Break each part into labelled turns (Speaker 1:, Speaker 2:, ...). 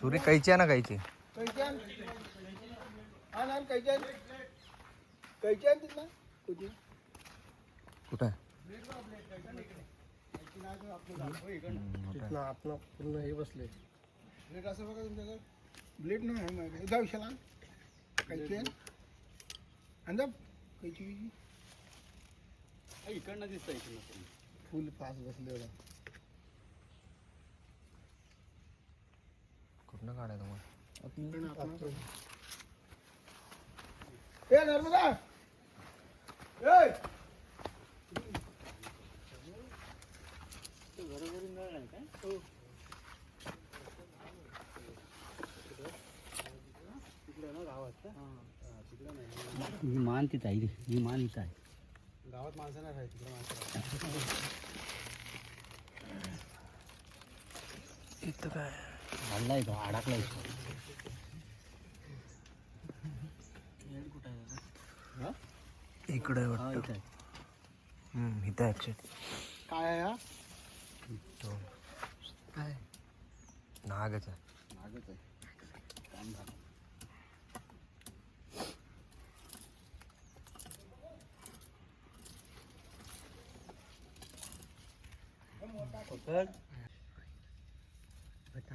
Speaker 1: सुरी कैची आहे ना कैची?
Speaker 2: हा कुठे
Speaker 1: कुठं आहे?
Speaker 2: तिथला आपला पूर्ण हे बसले ब्लेड असं बघा तुमच्याकडे. ब्लेड नाही आहे माझ्याकडे जाऊ शाला कैच्यान अंदा कैची
Speaker 3: इकडनं दिसतं इकडनं
Speaker 2: फुल फास्ट बसले एवढा
Speaker 1: कुठनं काढायचं मग
Speaker 2: ए नर्मदा! ए!
Speaker 3: ही मान तिथं आहे रे ही मान इथं आहे
Speaker 2: गावात माणसं नाही तिकडे माणसं
Speaker 1: इथं काय
Speaker 3: हल्लाय तो अडकलाय
Speaker 1: इकडे
Speaker 3: हा
Speaker 1: वाटतं.
Speaker 3: इथं
Speaker 1: हम्म,
Speaker 2: काय आहे हा?
Speaker 1: काय? नागच आहे.
Speaker 3: आहे. काम झालं.
Speaker 2: काल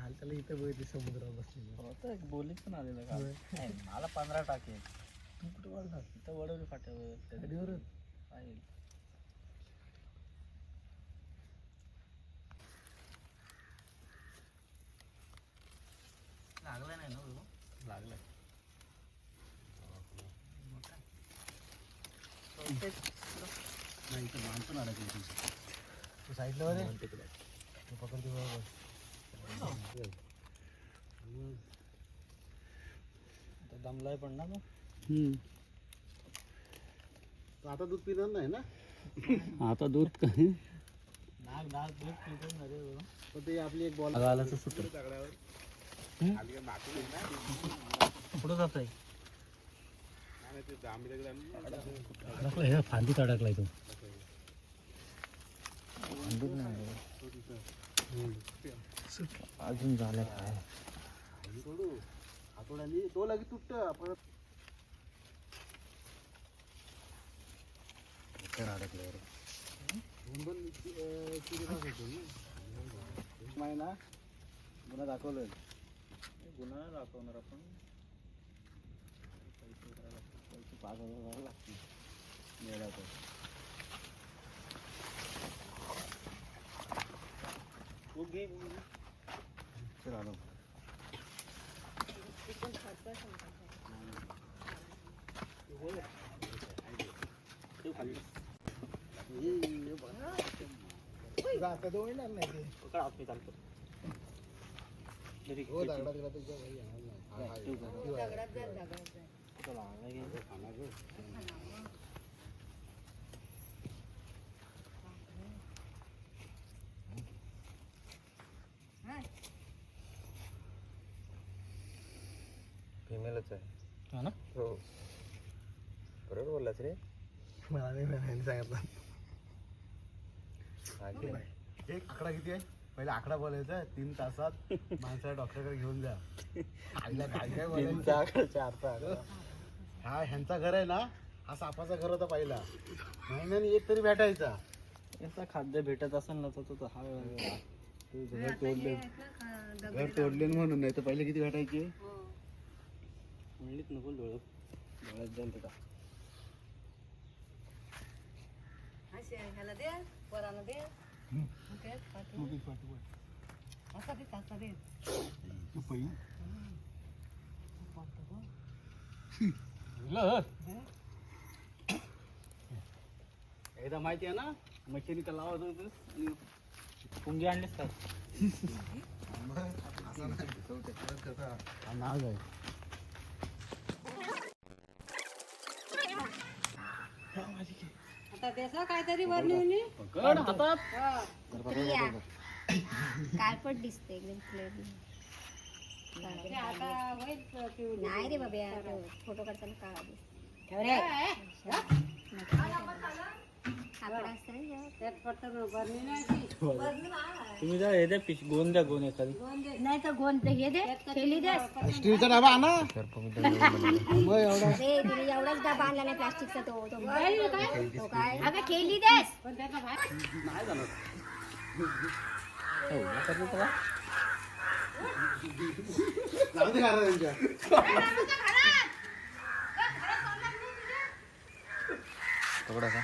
Speaker 2: त्याला इथं बघितली समुद्रावर बसलेली.
Speaker 3: बोलीत पण आलेलं का? नाही, मला पंधरा टाके. तू कुठे वळला तिथं वडवली फाट्यावर.
Speaker 2: गाडीवरच
Speaker 3: आहे. लागलं नाही ना लागलं नाही इथं माणसं अडकली
Speaker 2: तू साईडला. तू पकडते बरोबर.
Speaker 3: दमलाय पण ना
Speaker 2: तू. आता दूध पिणार नाही ना?
Speaker 3: आता दूध काय नाग नाग दूध पितो ना रे
Speaker 2: पण ते आपली एक बॉल
Speaker 3: आलाच सुट पुढं जात आहे अडकलाय हे फांदीत अडकलाय तो.
Speaker 1: अजून झालं काय?
Speaker 2: तो लगेच तुटत परत ना. नाही ना? गुन्हा दाखवलं
Speaker 3: गुन्हा दाखवणार आपण.
Speaker 2: पैसे पाच हजार लागतील. मिळाला तर चल आलो आता तो येणार नाही ते हो दगडा तिला तुझ्या घरी येणार नाही. हा, हा, येणार.
Speaker 1: फिमेलच आहे.
Speaker 3: हा ना?
Speaker 1: हो. बरोबर बोललास रे.
Speaker 2: मला नाही सांगितलं.
Speaker 1: आगे.
Speaker 2: एक आकडा किती आहे? पहिला आकडा बोलायचा तीन तासात माणसाला डॉक्टरकडे घेऊन जा. आईला काय काय बोलायचं? हा ह्यांचा घर आहे ना हा सापाचा घर होता पहिला. महिन्याने एक तरी भेटायचा.
Speaker 3: याचा खाद्य भेटत असेल ना तर तो हा
Speaker 2: ते घर तोडले. घर तोडले म्हणून नाही तर पहिले किती भेटायचे?
Speaker 3: म्हणलीत नको डोळं. डोळ्यात जाईल त्याचा
Speaker 4: ह्याला दे पोरांना दे. ओके, पाठव. असा दे असा दे.
Speaker 3: एकदा माहिती आहे ना मशिनी तर लावत होतीस आणि पुंगी आणलीस काय
Speaker 2: हा नाग
Speaker 4: आता त्याचा काहीतरी वर्णवली
Speaker 3: पकड हातात
Speaker 5: दिसते एकदम क्लिअर
Speaker 4: आता होईल.
Speaker 5: नाही रे बाबा फोटो काढताना काळा दिसते. त्यात
Speaker 4: बरणी नाही.
Speaker 3: तुम्ही जा हे द्या पिश गोन द्या गोन एखादी.
Speaker 5: नाही तर गोंद हे दे दे.
Speaker 2: स्टीलचा डबा आणा. मग एवढा
Speaker 5: दे तिने एवढाच डबा आणला नाही प्लास्टिकचा तो तो काय? तो काय? अगं खेळली देस.
Speaker 4: पण त्याचा बाहेर
Speaker 2: जाऊ दे घरात त्यांच्या
Speaker 1: थोडासा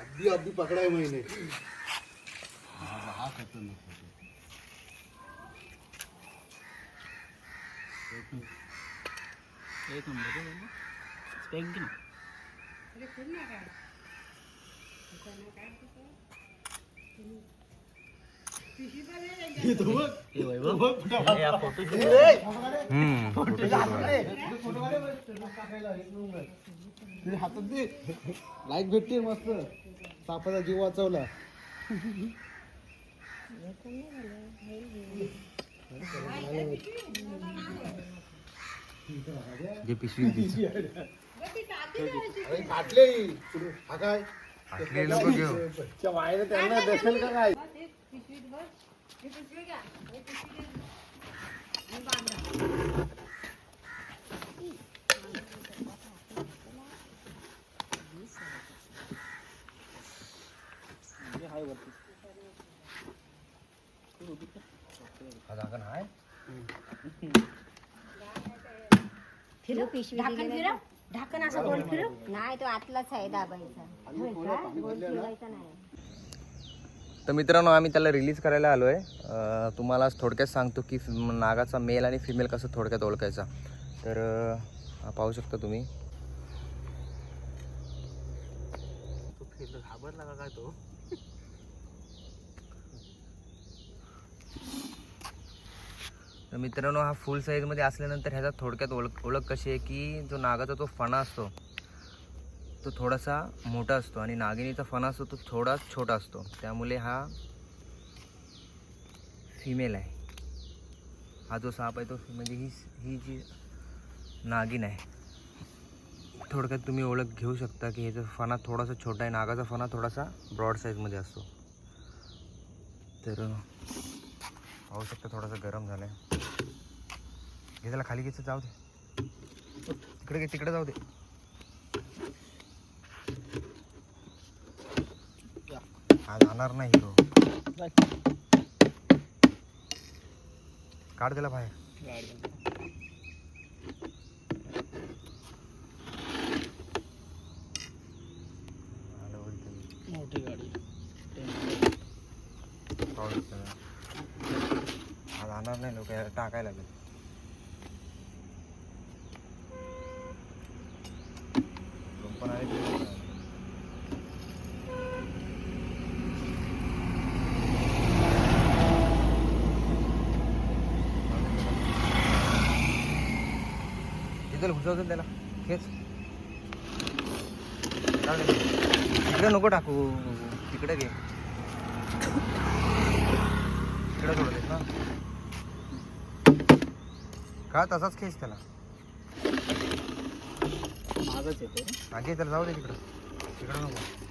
Speaker 2: अगदी अगदी पकडाय महिने. हा खतरनाक
Speaker 3: एक नंबर स्पेक घे ना?
Speaker 4: अरे
Speaker 2: हातात दे. लाईक भेटते मस्त. सापाचा जीव वाचवला.
Speaker 1: जे पिशवी
Speaker 2: फाटले हा काय?
Speaker 1: घेऊ
Speaker 2: वायर त्यांना देखेल का काय
Speaker 5: फिरू पिशवी ढाकण फिरव ढाकण असं गोल फिरव. नाही तो आतलाच आहे दाबायचा. नाही.
Speaker 1: तर मित्रांनो आम्ही त्याला रिलीज करायला आलो आहे तुम्हाला थोडक्यात सांगतो की नागाचा मेल आणि फिमेल कसं थोडक्यात ओळखायचा. तर पाहू शकता तुम्ही.
Speaker 3: घाबरला का काय तो?
Speaker 1: तर मित्रांनो हा फुल साईजमध्ये असल्यानंतर ह्याचा थोडक्यात ओळख ओळख कशी आहे की जो नागाचा तो फणा असतो तो थोडासा मोठा असतो आणि नागिनीचा फणा असतो तो थोडा छोटा असतो. त्यामुळे हा फिमेल आहे. हा जो साप आहे तो म्हणजे ही ही जी नागिन आहे. थोडक्यात तुम्ही ओळख घेऊ शकता की ह्याचा फणा थोडासा छोटा आहे नागाचा फणा थोडासा ब्रॉड साईजमध्ये असतो. तर पाहू शकता थोडासा गरम झाला आहे घे त्याला खाली घ्यायचं जाऊ दे. तिकडे घे तिकडे जाऊ दे. हा जाणार नाही हिरो. काढ त्याला बाहेर.
Speaker 3: मोठी गाडी
Speaker 1: हा जाणार नाही लोक टाकायला लागेल लोक पण आले तरी नाही जाणार. इथं घुसवतो त्याला. खेच. चालेल. तिकडे नको टाकू. तिकडे घे. तिकडे थोडं ना. का तसाच खेच त्याला?
Speaker 3: मागच येते.
Speaker 1: आगे त्याला जाऊ दे तिकडं. तिकडं नको.